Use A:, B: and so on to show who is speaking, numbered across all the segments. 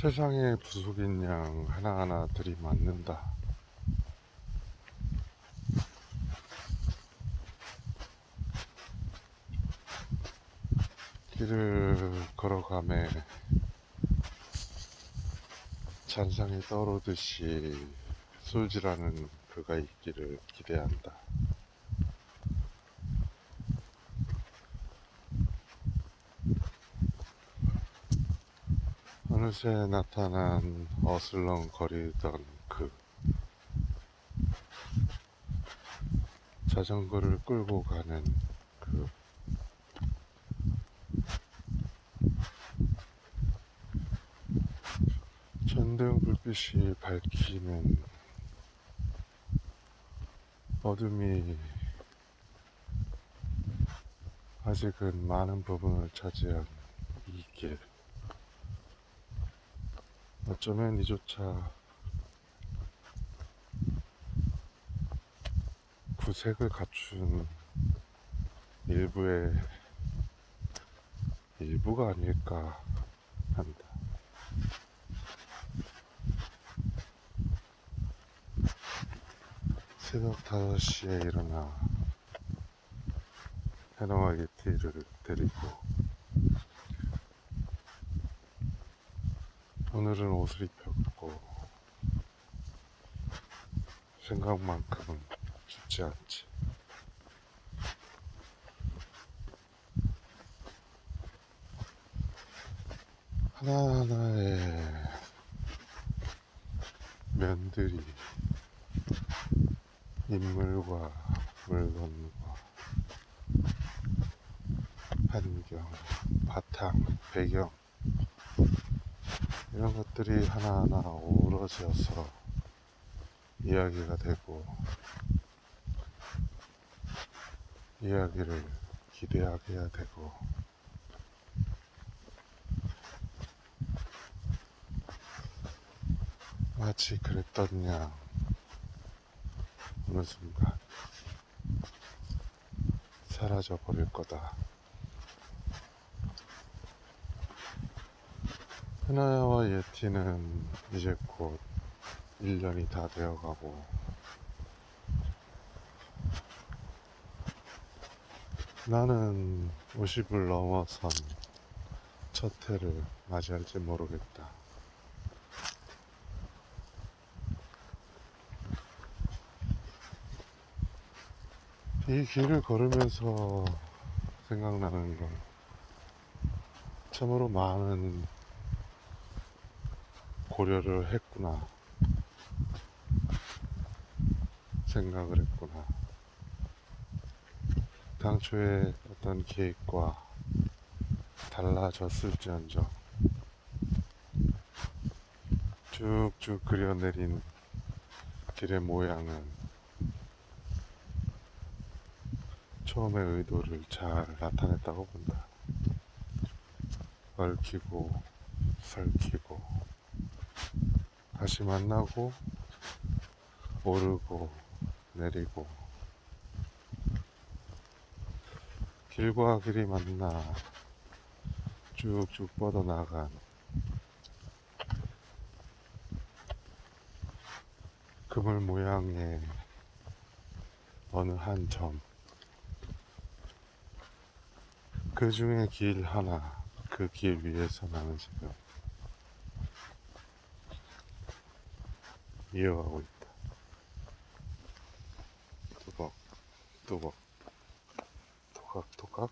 A: 세상에 부속인 양 하나하나 들이맞는다. 길을 걸어가매 잔상이 떠오르듯이 솔지라는 그가 있기를 기대한다. 어느새 나타난 어슬렁거리던 그 자전거를 끌고 가는 그 전등 불빛이 밝히는 어둠이 아직은 많은 부분을 차지한 이 길. 어쩌면 이조차 구색을 갖춘 일부의 일부가 아닐까 한다. 새벽 5시에 일어나 해나와 예티를 데리고 오늘은 옷을 입혔고 생각만큼은 춥지 않지. 하나하나의 면들이 인물과 물건과 환경, 바탕, 배경 이런 것들이 하나하나 어우러져서 이야기가 되고 이야기를 기대하게 해야 되고 마치 그랬던 양 어느 순간 사라져 버릴 거다. 하나야와 예티는 이제 곧 1년이 다 되어가고 나는 50을 넘어선 첫 해를 맞이할지 모르겠다. 이 길을 걸으면서 생각나는 건 참으로 많은 고려를 했구나 생각을 했구나 당초에 어떤 계획과 달라졌을지언정 쭉쭉 그려내린 길의 모양은 처음의 의도를 잘 나타냈다고 본다. 얽히고 설키고 다시 만나고 오르고 내리고 길과 길이 만나 쭉쭉 뻗어나간 그물 모양의 어느 한 점. 그 중에 길 하나, 그 길 위에서 나는 지금 이어가고 있다. 뚜벅, 뚜벅, 토각, 토각.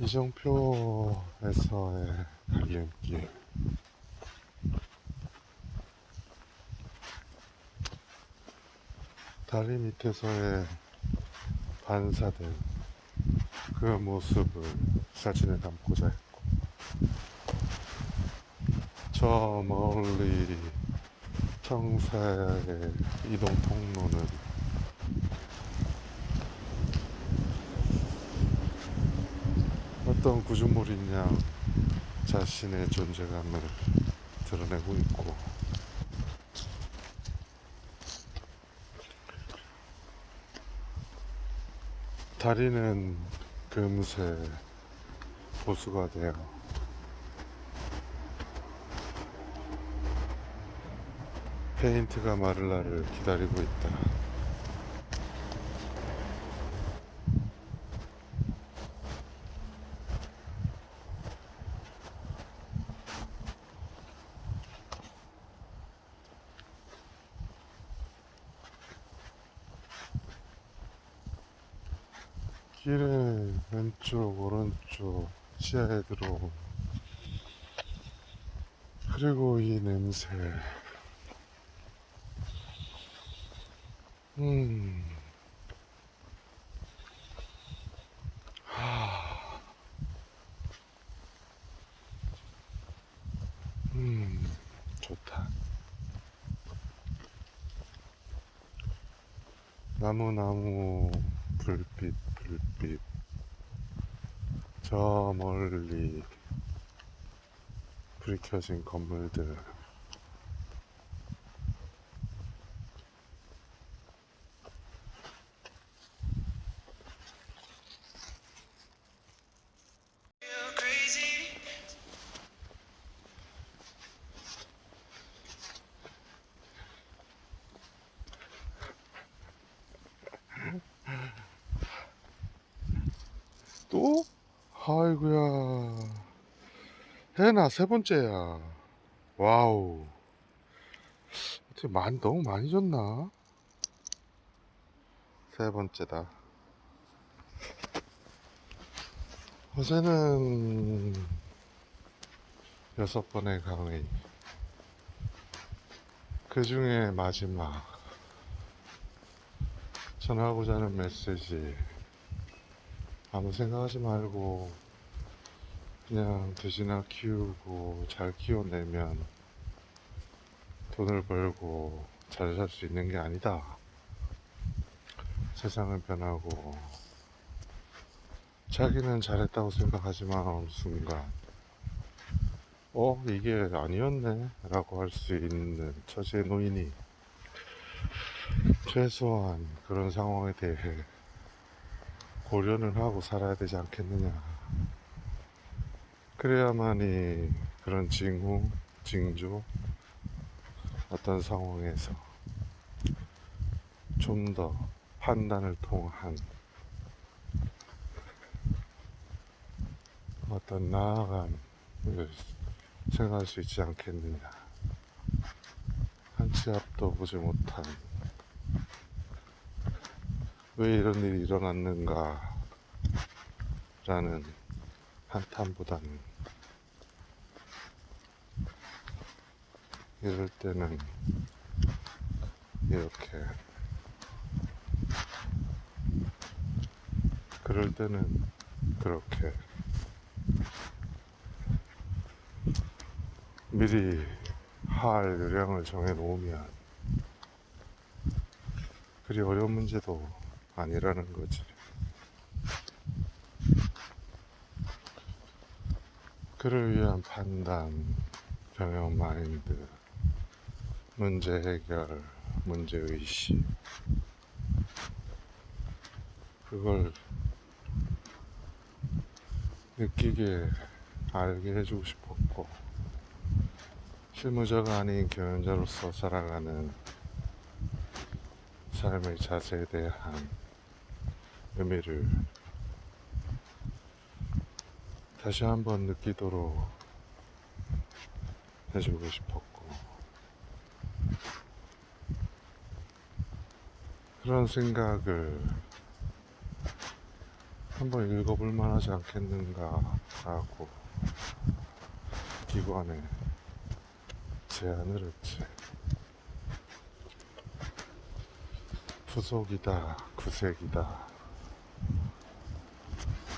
A: 이정표에서의 갈림길. 다리 밑에서의 반사된 그 모습을 사진에 담고자 했고, 저 멀리 청사의 이동 통로는 어떤 구조물인 양 자신의 존재감을 드러내고 있고 다리는 금세 보수가 돼요. 페인트가 마를 날을 기다리고 있다. 길에 왼쪽 시야에 들어온 그리고 이 냄새. 음. 하. 음 좋다. 나무 나무 불빛 불빛 저 멀리 불이 켜진 건물들. 또? 아이고야. 해나 세 번째야. 와우. 어떻게 많이 너무 많이 줬나? 세 번째다. 어제는 여섯 번의 강의. 그 중에 마지막. 전하고자 하는 메시지 아무 생각하지 말고 그냥 돼지나 키우고 잘 키워내면 돈을 벌고 잘 살 수 있는 게 아니다. 세상은 변하고 자기는 잘했다고 생각하지만 순간 어 이게 아니었네 라고 할 수 있는 처지의 노인이 최소한 그런 상황에 대해 고려는 하고 살아야 되지 않겠느냐. 그래야만이 그런 징후, 징조, 어떤 상황에서 좀 더 판단을 통한 어떤 나아감을 생각할 수 있지 않겠느냐. 한치 앞도 보지 못한 왜 이런 일이 일어났는가 라는 한탄보다는 이럴 때는 이렇게 그럴 때는 그렇게 미리 할 요량을 정해 놓으면 그리 어려운 문제도 아니라는 거지. 그를 위한 판단, 경영 마인드, 문제 해결, 문제 의식. 그걸 느끼게 알게 해주고 싶었고, 실무자가 아닌 경영자로서 살아가는 삶의 자세에 대한 의미를 다시 한번 느끼도록 해주고 싶었고 그런 생각을 한번 읽어볼 만하지 않겠는가 라고 기관에 제안을 했지 부속이다 구색이다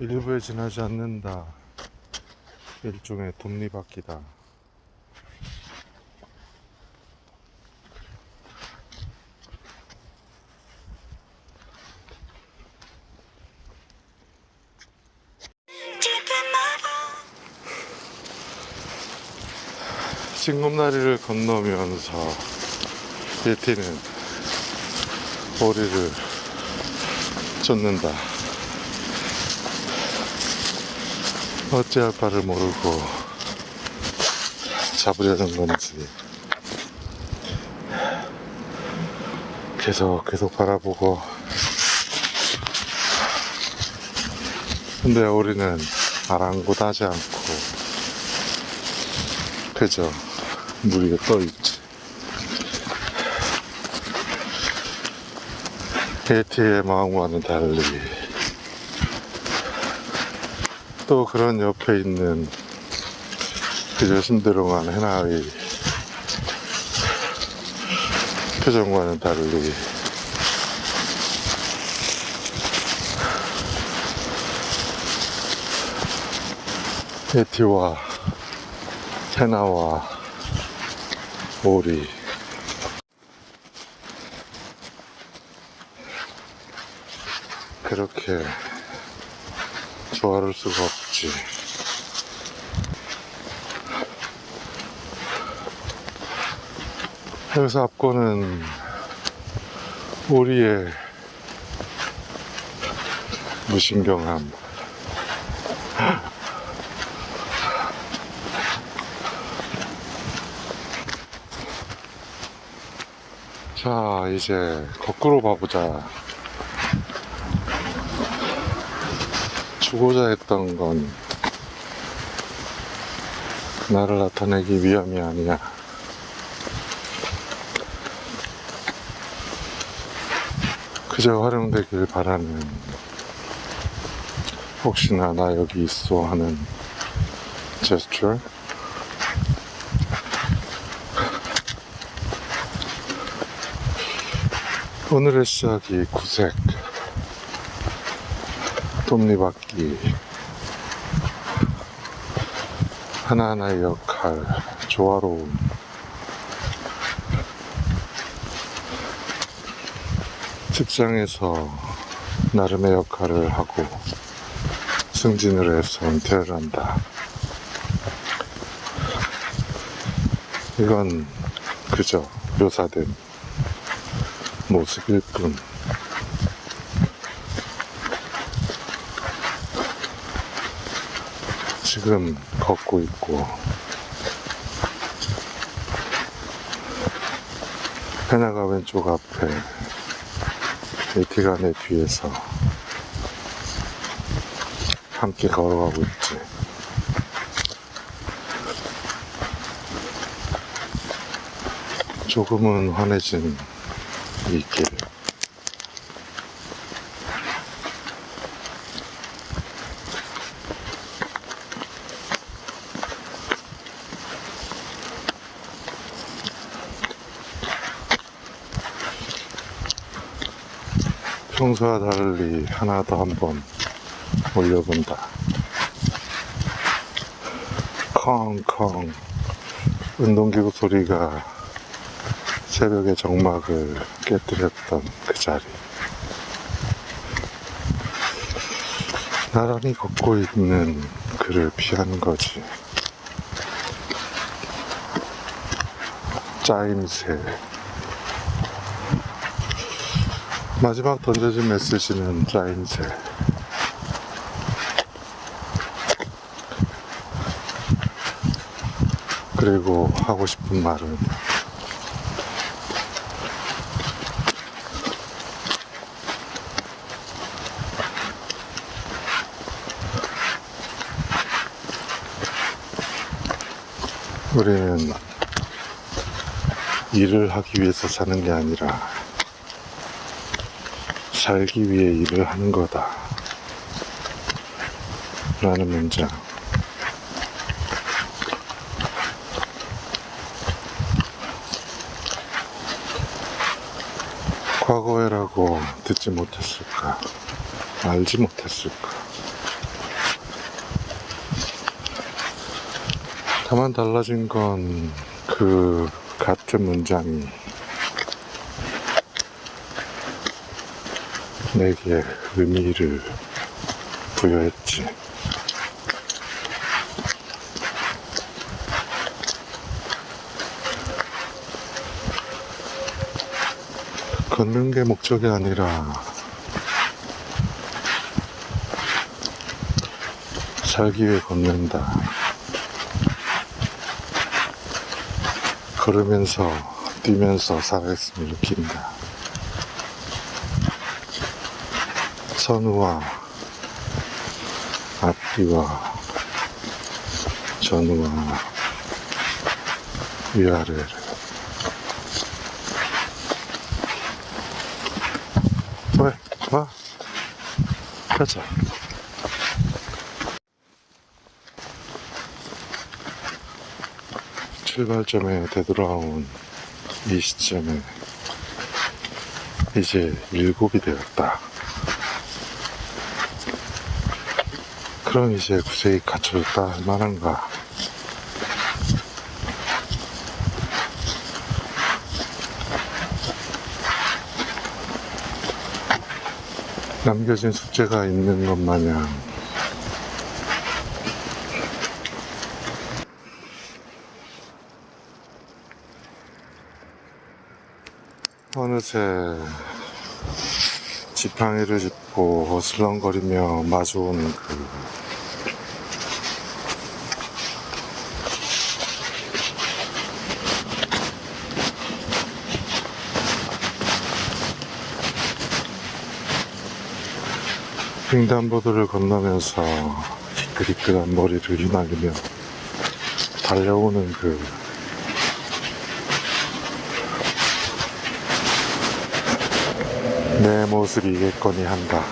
A: 일부에 지나지 않는다 일종의
B: bones.
A: 싱검다리를 건너면서 예티는 오리를 쫓는다 어찌할 바를 모르고 잡으려는 건지 계속 계속 바라보고. 근데 우리는 아랑곳하지 않고 그저 물 위에 떠있지. AT의 마음과는 달리 또 그런 옆에 있는 그저 심드렁한 해나의 표정과는 달리 에티와 해나와 오리. 그렇게 조화를 수가 없지. 여기서 앞거는 우리의 무신경함. 자, 이제 거꾸로 봐보자. 주고자 했던 건 나를 나타내기 위함이 아니야. 그저 활용되길 바라는 혹시나 나 여기 있어 하는 제스처. 오늘의 시작이 구색. 톱니바퀴 하나하나의 역할 조화로움. 직장에서 나름의 역할을 하고 승진을 해서 은퇴를 한다. 이건 그저 묘사된 모습일 뿐 지금 걷고 있고 해나가 왼쪽 앞에 에티가 내 뒤에서 함께 걸어가고 있지 조금은 환해진 이 길. 평소와 달리 하나 더 한번 올려본다. 컹컹 운동기구 소리가 새벽의 정막을 깨뜨렸던 그 자리. 나란히 걷고 있는 그를 피하는 거지. 짜임새. 마지막 던져진 메시지는 짜임새. 그리고 하고 싶은 말은 우리는 일을 하기 위해서 사는 게 아니라 살기 위해 일을 하는 거다. 라는 문장. 과거에라고 듣지 못했을까? 알지 못했을까? 다만 달라진 건 그 같은 문장이 내게 의미를 부여했지. 걷는 게 목적이 아니라 살기 위해 걷는다. 걸으면서, 뛰면서 살아있음을 느낀다. 선우와 앞뒤와 전우와 위아래를 왜? 와! 가자. 출발점에 되돌아온 이 시점에 이제 일곱이 되었다 그럼 이제 구세히 갖춰졌다 할 만한가? 남겨진 숙제가 있는 것 마냥. 어느새 지팡이를 짚고 어슬렁거리며 마주오는 그 횡단보도를 건너면서 희끗희끗한 머리를 휘날리며 달려오는 그 내 모습이겠거니 한다.